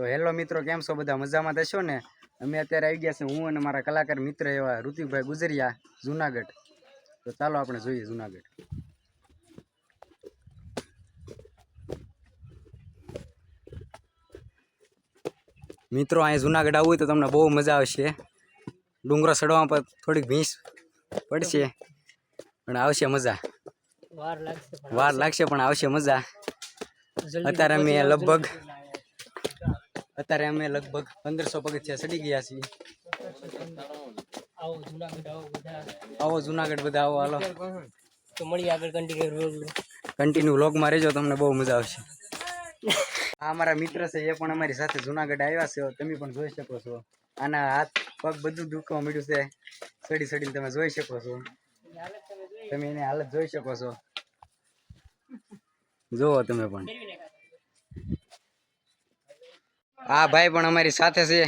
તો હેલો મિત્રો કેમ છો બધા? મજામાં થશો ને? અમે અત્યારે આવી ગયા છે હું અને મારા કલાકાર મિત્ર એવા ઋતિકભાઈ ગુજરિયા જુનાગઢ. તો ચાલો આપણે જોઈએ જુનાગઢ. મિત્રો અહીંયા જુનાગઢ આવવું હોય તો તમને બહુ મજા આવશે. ડુંગરો ચડવા પર થોડીક ભીંસ પડશે પણ આવશે મજા. વાર લાગશે પણ આવશે મજા. અત્યારે અમે લગભગ અત્યારે અમે લગભગ પંદરસો પગથિયા ચડી ગયા છીએ. આવો જુનાગઢ બધા. આવો હાલો. તો મળીએ આગળ કન્ટિન્યુ કન્ટિન્યુ વ્લોગમાં રહેજો તમને બહુ મજા આવશે. આ અમારા મિત્ર છે એ પણ અમારી સાથે જુનાગઢ આવ્યા છે તમે પણ જોઈ શકો છો. આના હાથ પગ બધું દુખવા મળ્યું છે. સડી સડીને તમે જોઈ શકો છો. તમે એની હાલત જોઈ શકો છો. જુઓ તમે પણ. આ ભાઈ પણ અમારી સાથે છે.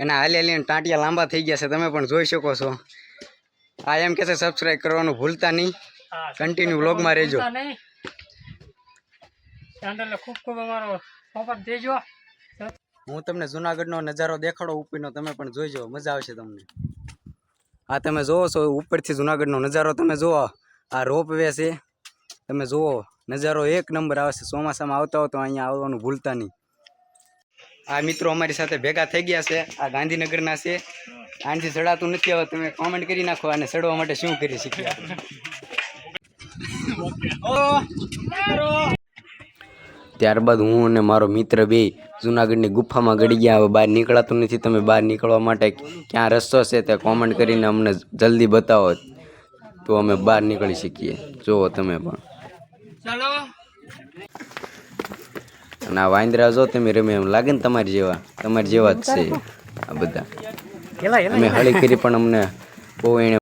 એના હાલી હાલીને ટાંટિયા લાંબા થઈ ગયા છે. તમે પણ જોઈ શકો છો. આ એમ કે છે સબસ્ક્રાઈબ કરવાનું ભૂલતા નહીં. કન્ટિન્યુ વ્લોગમાં રહેજો. ખૂબ ખૂબ અમારો સપોર્ટ દેજો. હું તમને જુનાગઢનો નજારો દેખાડો ઉપીનો તમે પણ જોઈજો. મજા આવશે તમને. આ તમે જોવો છો ઉપરથી જુનાગઢનો નજારો તમે જુઓ. આ રોપ વે છે. તમે જુઓ નજારો એક નંબર આવે છે. ચોમાસામાં આવતા હો તો અહીંયા આવવાનું ભૂલતા નહીં. આ મિત્રો અમારી સાથે ભેગા થઈ ગયા છે. આ ગાંધીનગરના છે. આનાથી ચડાતું નથી હવે તમે કોમેન્ટ કરી નાખો અને ચડવા માટે શું કરી શીખ્યા ત્યારબાદ હું અને મારો મિત્ર બે જુનાગઢની ગુફામાં ગળી ગયા. હવે બહાર નીકળાતું નથી. તમે બહાર નીકળવા માટે ક્યાં રસ્તો છે તે કોમેન્ટ કરીને અમને જલ્દી બતાવો. તો અમે બહાર નીકળી શકીએ. જુઓ તમે પણ. ચાલો. અને આ વાંદરા જો તમે રમે એમ લાગે ને તમારી જેવા. તમારી જેવા જ છે આ બધા. અમે હળી કરી પણ અમને બહુ એને